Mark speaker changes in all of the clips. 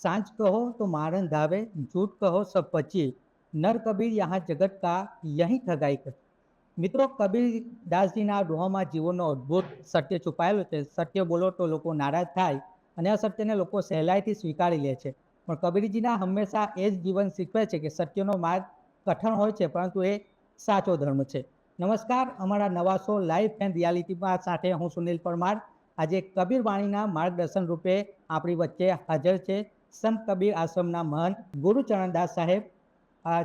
Speaker 1: सांझ कहो तो मारन धावे झूठ कहो सब पचिए નર કબીર યહાં જગત કા યહીં ઠગાઈ કર મિત્રો કબીરદાસજીના આ દોહામાં જીવનનો અદ્ભુત સત્ય છુપાયેલું છે સત્ય બોલો તો લોકો નારાજ થાય અને આ સત્યને લોકો સહેલાઈથી સ્વીકારી લે છે પણ કબીરજીના હંમેશા એ જ જીવન શીખવે છે કે સત્યનો માર્ગ કઠણ હોય છે પરંતુ એ સાચો ધર્મ છે નમસ્કાર અમારા નવા શો લાઈફ એન્ડ રિયાલિટીમાં સાથે હું સુનિલ પરમાર આજે કબીર વાણીના માર્ગદર્શન રૂપે આપણી વચ્ચે હાજર છે સંત કબીર આશ્રમના મહંત ગુરુચરણદાસ સાહેબ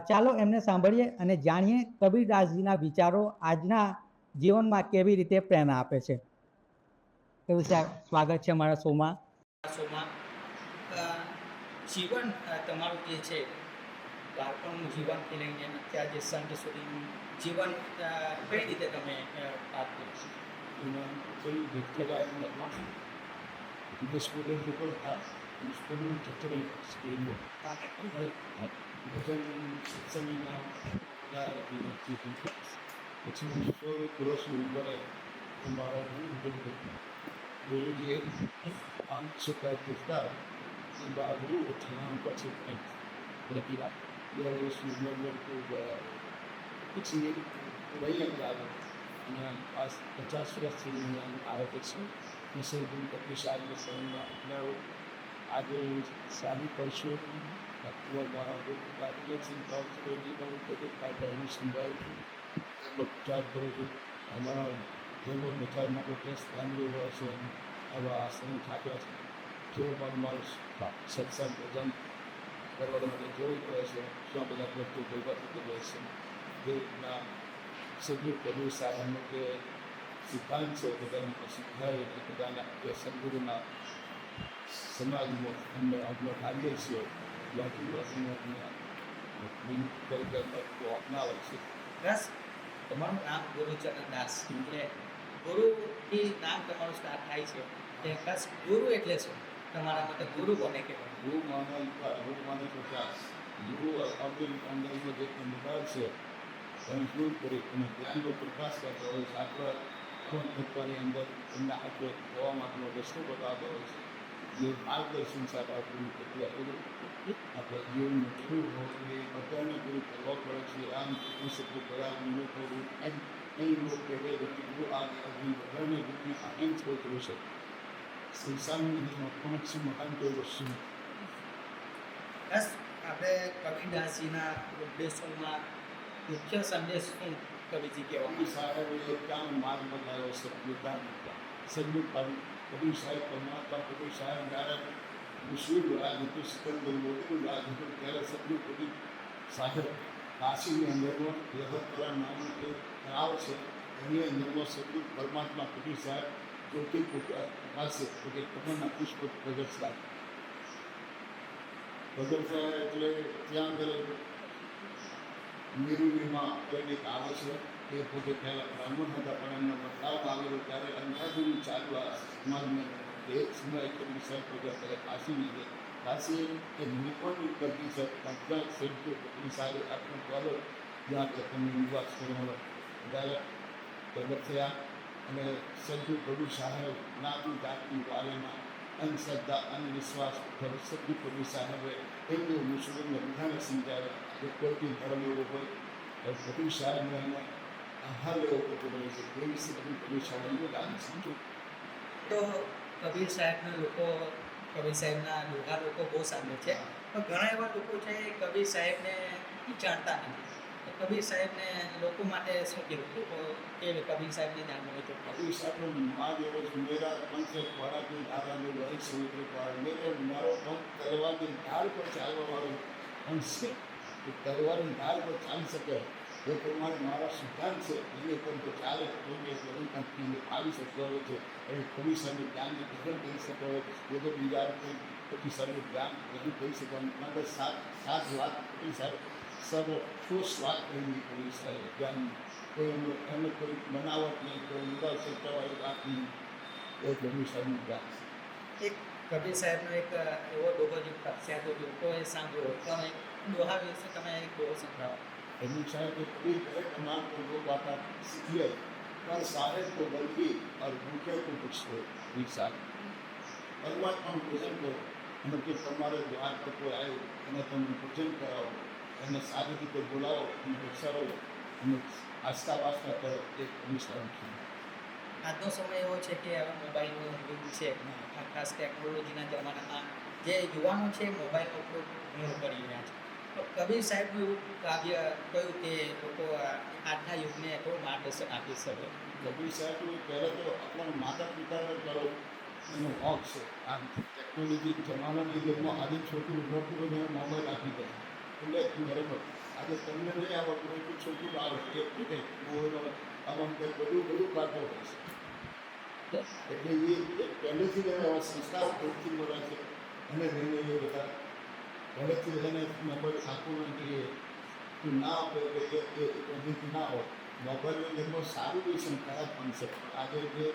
Speaker 1: ચાલો એમને સાંભળીએ અને જાણીએ કબીરદાસજીના વિચારો આજના જીવનમાં કેવી રીતે પ્રેરણા આપે છે. એવું સ્વાગત છે અમારા શોમાં.
Speaker 2: શોમાં જીવન તમારું જે છે બાળપણનું જીવનથી લઈને અત્યાર જે સંત સુધીનું જીવન કઈ રીતે તમે અ, વાત કરો છો?
Speaker 3: Una foi declarada E um um maravilhoso do mundo. Eu dia, antes de eu estar, um barulho, eu tinha um coche para pilar. E eu sou um homem que eu tinha, eu ia lá. અને પચાસ વર્ષથી આરોગ્ય છું નિસર્ગુણ કપિશાલી સંઘમાં અપનાવો આજે સારી પરશું ભારતીય ચિંતાઓ story પણ બધું કાઢવાની સંભાળ ઉપચાર કરું છું અમારા જેવો બચાવ માટે ટેસ્ટ ફેમિલી હોય છે, આવા આશ્રમ થાક્યા છે. જેઓ પણ મારું સત્સંગ ભજન કરવા માટે જોઈ પડે છે શું બધા પ્રત્યે ભેગા થતી હોય છે. જે રીતના સદગુરુ કબીર સાહેબનો કે સિદ્ધાંત છે બધાને સિદ્ધાય બધાના સદગુરુના સમાજમાં અમને આપણે ઠાલીએ છે બાકી અપનાવે છે
Speaker 2: બસ. તમારું નામ ગુરુચરણ દાસ એટલે ગુરુથી નામ તમારું સ્ટાર્ટ થાય છે. તે બસ ગુરુ એટલે શું? તમારા માટે ગુરુ કોને કહેવાય?
Speaker 3: ગુરુ માનવ ગુરુ માને તો ત્યાં ગુરુ અબ્દુલ અંદરમાં જે નિભાવ છે દૂર કરી અને જ્ઞાનનો પ્રકાશ કરતો હોય છે. આપણે ફોન તત્વની અંદર એમના આપણે જોવા માટેનો રસ્તો બતાવતો હોય છે. જે માર્ગદર્શન સાથે આપણું પ્રક્રિયા પૂરું આપણે જીવનનું કેવું હોવું એ બધાને પૂરું કરવા પડે છે આમ કહી શકું કરાવું ન કરવું એમ એ લોકો કહેવાય કે ગુરુ આ અગ્નિ બધાને ગુરુને આનંદ કોઈ કર્યું છે સંસારની પણ શું મહાન કોઈ વસ્તુ
Speaker 2: બસ આપણે કબીરદાસજીના ઉપદેશોમાં મુખ્ય સંદેશ શું કવિજી કહેવા
Speaker 3: સારા કામ માર્ગ બતાવ્યો છે યોગદાન સંયુક્ત પાડી કબીર સાહેબ પરમાત્મા કબીર સાહેબ જ્યારે મુસ્લિમ રાજ હતું સિકંદર મોદીનું રાજ હતું ત્યારે સદગુરુ કબીર સાહેબ કાશીની અંદરમાં યહતરા નામનું એક તળાવ છે એની અંદરમાં સદગુરુ પરમાત્મા કબીર સાહેબ જ્યોતિ પાસે કે કમળના પુષ્પ પ્રગટતા પ્રગટતા એટલે ત્યાં આગળ નિરૂબીમાં દૈનિક આવે છે એ પોતે પહેલાં બ્રાહ્મણ હતા, પણ એમનો બદલાવ આવેલો ત્યારે અંધાધૂન ચાલુ આ સમાજમાં એ સમય સાહેબ પ્રગટ કરે કાશી લીધે કાશી એ નિપણ કરતી છે બધા સભ્યો પત્ની સારી આત્મ કરો જ્યાં કે તમે નિવાસ કરવાનો ત્યારે પ્રગટ થયા અને સંતુ પ્રભુ સાહેબ, નાતી જાતની વારેમાં અંધશ્રદ્ધા, અંધવિશ્વાસ સંતુ પ્રભુ સાહેબે એમને મુસ્લિમને બધાને સમજાવ્યા. કે કોઈ ધર્મ એવો હોય પ્રભુ સાહેબને સાહેબનું
Speaker 2: તો કબીર સાહેબના લોકો કબીર સાહેબના ડોગા લોકો બહુ સામે છે. પણ ઘણા એવા લોકો છે કબીર સાહેબને જાણતા. નથી કબીર સાહેબને લોકો માટે શું કહેવું? લોકો કે કબીર સાહેબને જાણવું હોય તો.
Speaker 3: કબીર સાહેબનો માર્ગ એવો છે મેરા પંચ ખોરાકની ધારાની વહી સમુદ્ર પાર મેરે મારો પંથ તલવારની ઢાળ પર ચાલવા વાળો. અંશ તલવારની ઢાળ પર ચાલી શકે. એ પ્રમાણે મારા સિદ્ધાંત છે એને તો ચાલે કોઈને કોઈ કંપનીને પાડી શકતો હોય છે એ કબીર સાહેબનું જ્ઞાનને ગ્રહણ કરી હોય એ તો બીજા સાહેબનું જ્ઞાન બધું કરી શકવાનું માત્ર સાત સાત વાત કબીર સાહેબ સર્વ ઠોસ વાત કરી કબીર સાહેબ જ્ઞાન કોઈ એનું એમને કોઈ બનાવટ નહીં કોઈ મુદા સત્તાવાળી વાત નહીં એ સાહેબનું જ્ઞાન
Speaker 2: એક કબીર સાહેબનો એક એવો ડોગો જે પ્રખ્યાત લોકોએ સાંભળ્યો તમે દોહા વિશે તમે એક દોહો સંભળાવો
Speaker 3: कबीर साहब के कबीर कहे तमाम को दो बातें सीखिए पर सारे को बल्कि और भूखे को कुछ दो कबीर साहब परमात्मा को भजन करो અને કે તમારે દ્વાર પર કોઈ આવ્યું અને તમે પૂજન કરાવો એને સારી રીતે બોલાવો અને બેસાડો અને આસ્થા વાસ્તા કરો એ અનુસરણ છે
Speaker 2: આજનો સમય એવો છે કે હવે મોબાઈલનો યુગ છે આ ખાસ ટેકનોલોજીના જમાનામાં જે યુવાનો છે મોબાઈલનો ઉપયોગ ઘણો કરી રહ્યા છે તો કબીર સાહેબનું એવું કાવ્ય કહ્યું કે લોકો આજના યુગને થોડું માર્ગદર્શન આપી શકે?
Speaker 3: કબીર સાહેબનું પહેલાં તો આપણા માતા પિતાને કરો એનો હક છે. આમ ટેકનોલોજી જમાનાની યુગમાં આજે છોકરું મોટું એને મોબાઈલ આપી દે. એટલે બરાબર. આજે તમને નહીં આવડતું હોય તો છોકરું આવે. એક રીતે આમ કંઈક બધું બધું કાઢતો હોય છે. એટલે એ પહેલેથી સંસ્કાર પ્રવૃત્તિ મળે છે. અને રહીને એ બધા પહેલેથી એને મોબાઈલ આપવું નથી એ તું ના એટલે એ પ્રવૃત્તિ ના હોય મોબાઈલની અંદર સારું બી છે અને ખરાબ પણ છે આજે જે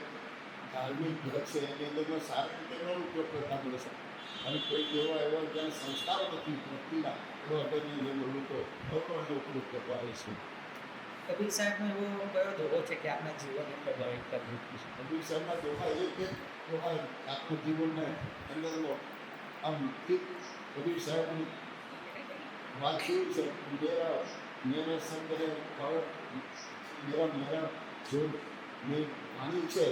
Speaker 3: ધાર્મિક ઘર છે એની અંદર સારી રીતે એનો ઉપયોગ કરતા મળે છે અને કોઈ એવા એવા જ્યાં સંસ્થાઓ નથી ભક્તિના એવા અગરની જે લોકો લોકો એનો ઉપયોગ કરતા હોય છે
Speaker 2: કબીર સાહેબનો એવો કયો દોરો છે કે આપણા જીવનને પ્રભાવિત કરવું
Speaker 3: કબીર સાહેબના દોહા એ કે દોહા આખું જીવનને અંદરનો આમ ઠીક કબીર સાહેબની વાત કેવી છે મેરા મેરા સંગરે કર મેરા મેરા જો મેં માની છે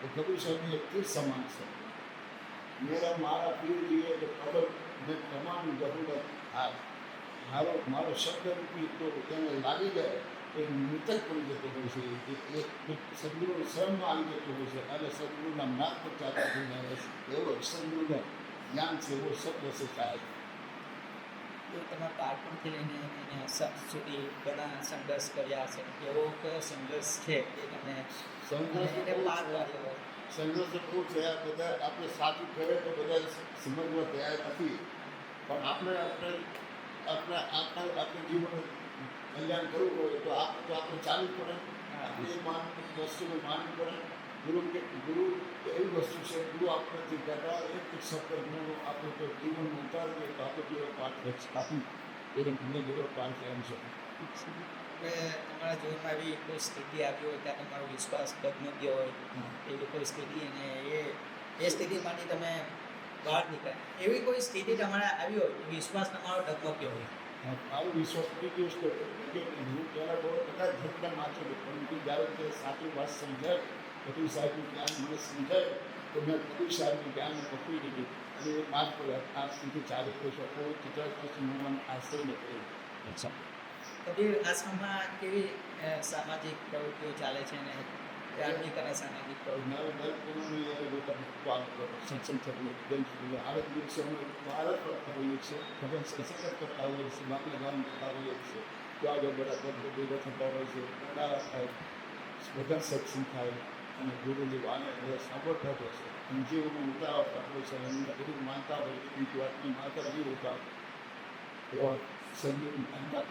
Speaker 3: તો કબીર સાહેબની એક તીર સમાન છે મેરા મારા પીર લીએ તો ખબર મેં તમામ જરૂરત આ મારો મારો શબ્દ રૂપી તો તેને લાગી જાય એ મૃતક પડી જતો હોય છે એ એક સદગુરુ શરણમાં આવી જતો હોય છે અને સદગુરુના માર્ગ પર ચાલતા થઈ જાય છે એવો સદગુરુનો જ્ઞાન છે એવો શબ્દ છે સાહેબ.
Speaker 2: તો તમે બાળપણથી લઈને એને સુધી ઘણા સંઘર્ષ કર્યા છે. એવો કયો સંઘર્ષ છે કે તમે
Speaker 3: સંઘર્ષ
Speaker 2: પાર કર્યો
Speaker 3: સંઘર્ષ છે. આ બધા આપણે સાચું કરે તો બધા સમજમાં તૈયાર નથી. પણ આપણે આપણે આપણે આપણા આપણે જીવન કલ્યાણ કરવું હોય તો આપણે તો આપણે ચાલવું પડે. આપણે માનવું માન વસ્તુને માનવું પડે. ગુરુ કે ગુરુ એવી વસ્તુ છે ગુરુ આપણને કહેતા એક એક શબ્દ ગુરુ આપણે તો જીવનમાં ઉતારીએ તો આપણે જેવો પાઠ રહેશે કાપી એ મને જેવો પાઠ એમ છે
Speaker 2: કે તમારા જીવનમાં એવી કોઈ સ્થિતિ આવી હોય ત્યાં તમારો વિશ્વાસ ડગમગ્યો હોય એવી કોઈ સ્થિતિ અને એ એ સ્થિતિમાંથી તમે બહાર નીકળ્યા એવી કોઈ સ્થિતિ તમારે આવી હોય વિશ્વાસ તમારો ડગમગ્યો હોય
Speaker 3: મારો વિશ્વાસ થઈ ગયો છે કે હું પહેલાં બહુ બધા ઝટકા માથે પરંતુ જ્યારે તે સાચી વાત સમજાય કપિલ સાહેબનું જ્ઞાન મને સમજાય તો મેં કપિલ સાહેબનું જ્ઞાન પકડી દીધું અને એ માર્ગ પર આ સુધી ચાલુ કરી શકો કેટલાક પછી હું મને આશ્રય નથી
Speaker 2: કબીર આશ્રમમાં કેવી સામાજિક પ્રવૃત્તિઓ ચાલે છે અને ધાર્મિક અને સામાજિક પ્રવૃત્તિઓ.
Speaker 3: અમે ભારત કરતા હોઈએ છીએ બાપના ગામ કરતા હોઈએ છીએ તો આગળ બધા ભેગા થતા હોય છે બધા સત્સંગ થાય અને ગુરુની વાણી બધા સાંભળતા જ છે અને જીવનમાં ઉતારતા હોય છે એમને બધું માનતા હોય બીજી વાતની માત્ર નહીં ઉતાર એવા સંગીત માનતા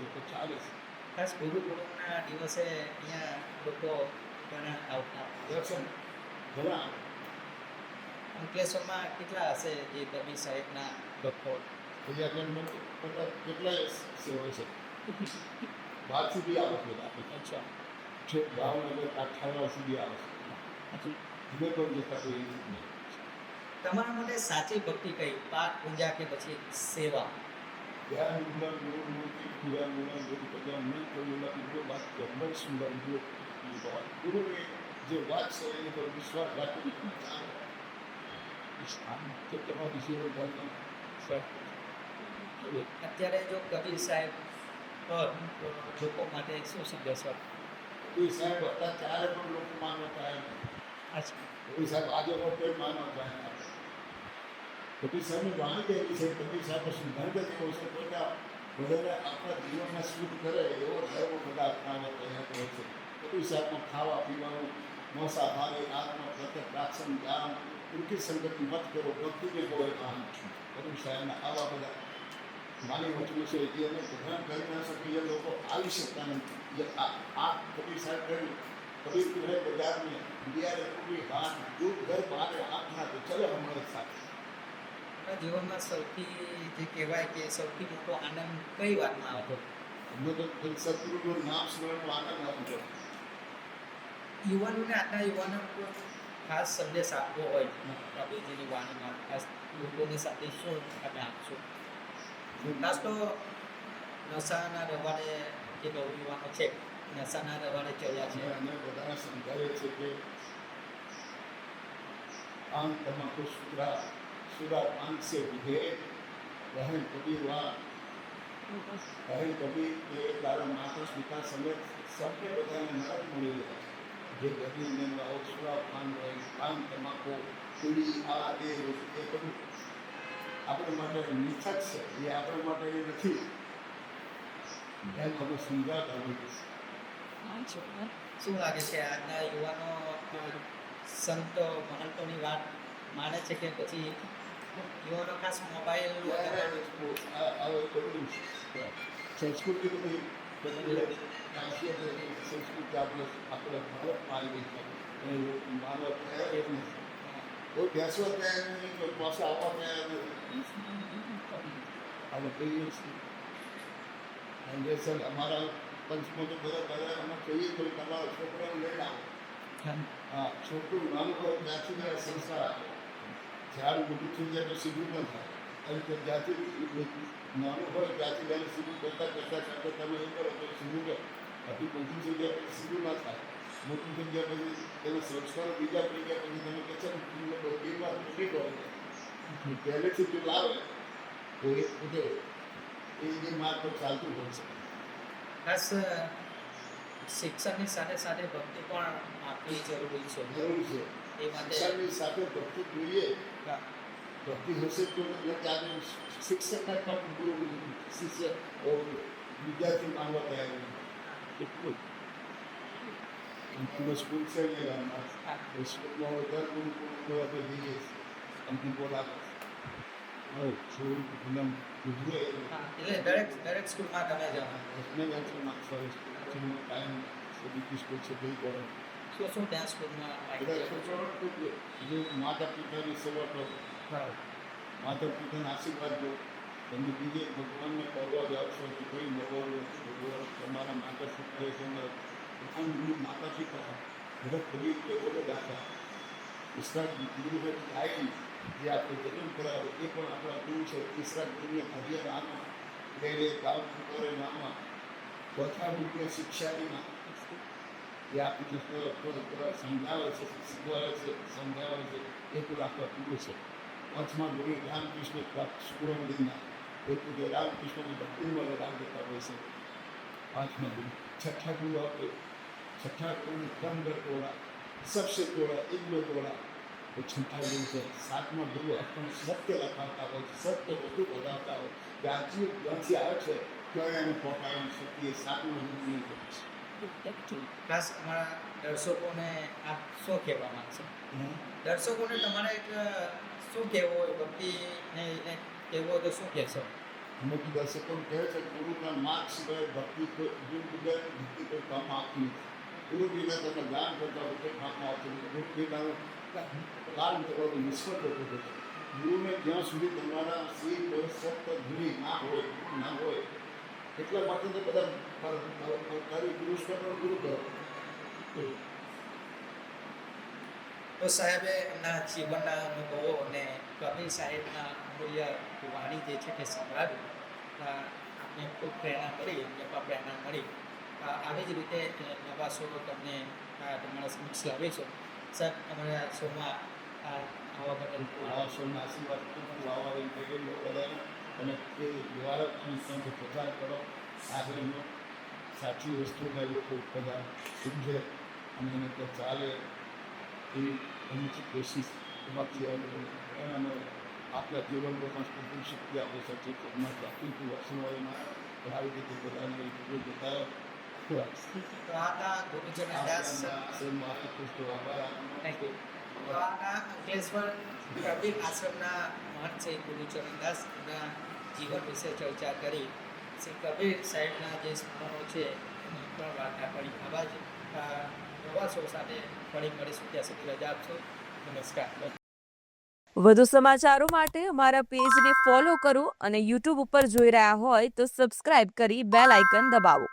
Speaker 3: લોકો ચાલે છે.
Speaker 2: ખાસ ગુરુ પૂર્ણિમાના દિવસે અહીંયા લોકો ઘણા આવતા
Speaker 3: દર્શન ઘણા
Speaker 2: અંકલેશ્વરમાં કેટલા હશે જે કબીર સાહેબના ભક્તો?
Speaker 3: કેટલા સેવા છે. બાર સુધી આવે
Speaker 2: અચ્છા.
Speaker 3: છે ભાવનગર કાઠિયાવાડ સુધી આવે છે. ધીમે પણ જતા કોઈ.
Speaker 2: તમારા માટે સાચી ભક્તિ કઈ? પાઠ પૂજા કે પછી સેવા?
Speaker 3: ધ્યાન મુલા ગુરુ મૂર્તિ પૂરા મુલા ગુરુ પૂજા મેં કરેલા ગુરુ વાત ગંભીર સુંદર ગુરુ ગુરુની જે વાત છે એની પર વિશ્વાસ રાખી તો તમારી જીવન ધર્મ
Speaker 2: અત્યારે જો કબીર સાહેબ પર લોકો માટે શું સંદેશ આપો?
Speaker 3: એ સાહેબ હતા ત્યારે પણ લોકો માનવતા આવ્યા કબીર સાહેબ આજે પણ કોઈ માનવતા આવ્યા કબીર સાહેબની વાણી એવી છે કબીર સાહેબ સુધાર એવો છે બધા બધાને આપણા જીવનને શુદ્ધ કરે એવો ધર્મ બધા અપનાવવા તૈયાર હોય છે કબીર સાહેબમાં ખાવા પીવાનું મોસાભારી આત્મા પ્રત્યે પ્રાચન જ્ઞાન ઉનકી સંગતિ મત કરો ભક્તિને કોઈ કામ કબીર સાહેબના આવા બધા માની વચનો છે જે અમે ગ્રહણ કરી ના શકીએ એ લોકો આવી શકતા નથી જે આ આ કબીર સાહેબ કહ્યું કબીર તું હે બજાર में दिया रे पूरी हाथ दूध घर बाहर आंखना तो चले हमारे साथ
Speaker 2: આપણા જીવનમાં સૌથી જે કહેવાય કે સૌથી મોટો આનંદ કઈ વાતમાં આવતો
Speaker 3: અમને તો કોઈ સદગુરુનું નામ સ્મરણનો આનંદ આવતો
Speaker 2: યુવાનોને આજના યુવાનો ખાસ સંદેશ આપવો હોય કબીરજીની વાણીમાં ખાસ લોકોની સાથે શું તમે આપશો ખાસ તો નશાના રવાડે જે યુવાનો છે. નશાના રવાડે ચડ્યા છે.
Speaker 3: અમે બધાને સમજાવીએ છીએ કે પાન તમાકુ સુરા સુરા પાન સે વિધે રહે કબીર વા. રહે કબીર એ તારા માતા પિતા સમેત સૌને બધાને નરક મળી રહે. જે ગરીબને લાવો સુરા પાન હોય પાન, તમાકુ પીડી આ, એ એ બધું. આપણે માટે નિથક છે. એ આપણા માટે એ નથી. એમ તમે સમજાવતા છે
Speaker 2: શું લાગે છે આજના યુવાનો સંતો મહંતોની વાત માને છે કે પછી યુવાનો ખાસ મોબાઈલ
Speaker 3: સંસ્કૃતિ બધી બધી સંસ્કૃતિ આપણે આપણે ભારત આવી છે માનવ નથી કોઈ બેસવા તૈયાર નહીં કોઈ પાસે આવવા તૈયાર નથી આપણે કહીએ છીએ જે સર અમારા પંચમોતો બધા બધા અમે કહીએ તો તમારા છોકરાને લઈ આવો હા છોકરું નાનું હોય ત્યાંથી જ આ સંસ્કાર આપે ઝાડ મોટું થઈ જાય તો સીધું ન થાય. અને તે જ્યાંથી નાનું હોય ત્યાંથી લઈને સીધું કરતાં કરતાં કરતાં તમે એ કરો તો સીધું કરો બાકી મોટું પછી સીધું ના થાય. મોટું થઈ ગયા પછી તેના સંસ્કારો બીજા પડી ગયા પછી તમે કહે છે એ વાત મોટી કરો પહેલેથી તું લાવે. તો એ એ માર્ગ પર ચાલતું હોય છે?
Speaker 2: ખાસ શિક્ષણની સાથે સાથે ભક્તિ પણ આપવી જરૂરી છે.
Speaker 3: જરૂર છે.
Speaker 2: એ માટે
Speaker 3: શિક્ષણની સાથે ભક્તિ જોઈએ. ભક્તિ હશે તો ત્યારે ત્યારે શિક્ષકને પણ ગુરુ શિષ્ય વિદ્યાર્થી માનવા તૈયાર નહીં એટલું જ સ્કૂલ છે ને ગામમાં. સ્કૂલમાં દર ગુરુ ગુરુ આપણે જઈએ અમથી બોલાવે. હવે છોડ ગુલામ કીધું એ
Speaker 2: હા, એટલે દરેક દરેક સ્કૂલમાં તમે જાઓ.
Speaker 3: મેં વેન્ચર ટાઈમ સુધી સ્કૂલ છે ગઈ કરો
Speaker 2: શું શું ત્યાં સ્કૂલમાં
Speaker 3: જો માતા પિતાની સેવા કરો. માતા પિતાના આશીર્વાદ દો તમે બીજે ભગવાનને કરવા જાઓ છો કે કોઈ ભગવાન ભગવાન તમારા માતા શુદ્ધ માતા ભગવાન ગુરુ માતાજી કહા બધા ફરી એવો દાખલા. વિસ્તાર ગુરુ આવી જે આપણે જન્મ કરાવે, એ પણ આપણા ગુરુ છે ઈશ્વર ગુરુને ભર્યા નામમાં લઈ લે કામ કરે નામમાં કથા રૂપે શિક્ષાની એ આપણે સમજાવે છે, શીખવાડે છે, સમજાવે છે. એ પણ આપણા ગુરુ છે. પાંચમા ગુરુ રામકૃષ્ણ સુબ્રમણ્યના એ જે રામકૃષ્ણની ભક્તિમાં રામ દેતા હોય છે. પાંચમા ગુરુ. છઠ્ઠા ગુરુ આપણે છઠ્ઠા ગુરુ પંદર તોડા સબસે તોડા એક તોડા એ છઠ્ઠા છે. સાતમા ગુરુ આપણને સત્ય લખાવતા હોય છે. સત્ય બધું બતાવતા હોય કે આ જીવ જ્યાંથી આવે છે ત્યારે એનું પોતાનું શક્તિ એ સાતમા ગુરુની
Speaker 2: ખાસ અમારા દર્શકોને આપ શું કહેવા માંગશો? દર્શકોને તમારે એક શું કહેવું હોય? ભક્તિને એને કહેવું હોય તો શું કહેશો?
Speaker 3: અમુક દર્શકો કહે છે ગુરુના માર્ગ સિવાય ભક્તિ કોઈ ગુરુ વગર ભક્તિ કોઈ કામ આપતી નથી. ગુરુ વિના તમે દાન કરતા હોય કોઈ કામ આવતું નથી. ગુરુ વિના દાન કરવાનું નિષ્ફળ થતું હોય ગુરુને જ્યાં સુધી તમારા શ્રી કોઈ ધૂરી ના હોય ના હોય, એટલા માટે બધા પર- પુરુષ પર- ગુરુ કરો.
Speaker 2: તો સાહેબે એમના જીવનના અનુભવો અને કબીર સાહેબના મૂલ્ય વાણી જે છે તે સંભળાવી. આપને ખૂબ પ્રેરણા મળી, એમને પ્રેરણા મળી. આવી જ રીતે નવા શો તમને તમારા સમક્ષ લાવીશું. સાહેબ, અમારા શોમાં અ, આવવા બદલ
Speaker 3: આ સોના આશીર્વાદ ખૂબ વાવાળી કરેલો બધાને અને તે દ્વારકની સંઘ પ્રચાર કરો. આગળનો સાચી વસ્તુના લોકો બધા સમજે અને એને તો ચાલે એવી એની કોશિશ એમાંથી એનામાં આપણા જીવનમાં પણ ખૂબ શક્તિ આપણે છે એમાંથી આપી તું એમાં. આવી રીતે બધાને ખૂબ
Speaker 2: હતા ગુરુજન દાસ હતા અંકલેશ્વર કબીર આશ્રમના મહંત છે ગુરુચરણ દાસ એમના જીવન વિશે ચર્ચા કરી શ્રી કબીર સાહેબના જે સ્મરણો છે એની પણ વાર્તા કરી આવા જ શો સાથે ફરી મળીશું ત્યાં સુધી રજા આપશો નમસ્કાર
Speaker 4: વધુ સમાચારો માટે અમારા પેજને ફોલો કરો અને યુટ્યુબ ઉપર જોઈ રહ્યા હોય તો સબસ્ક્રાઇબ કરી બેલ આઇકન દબાવો.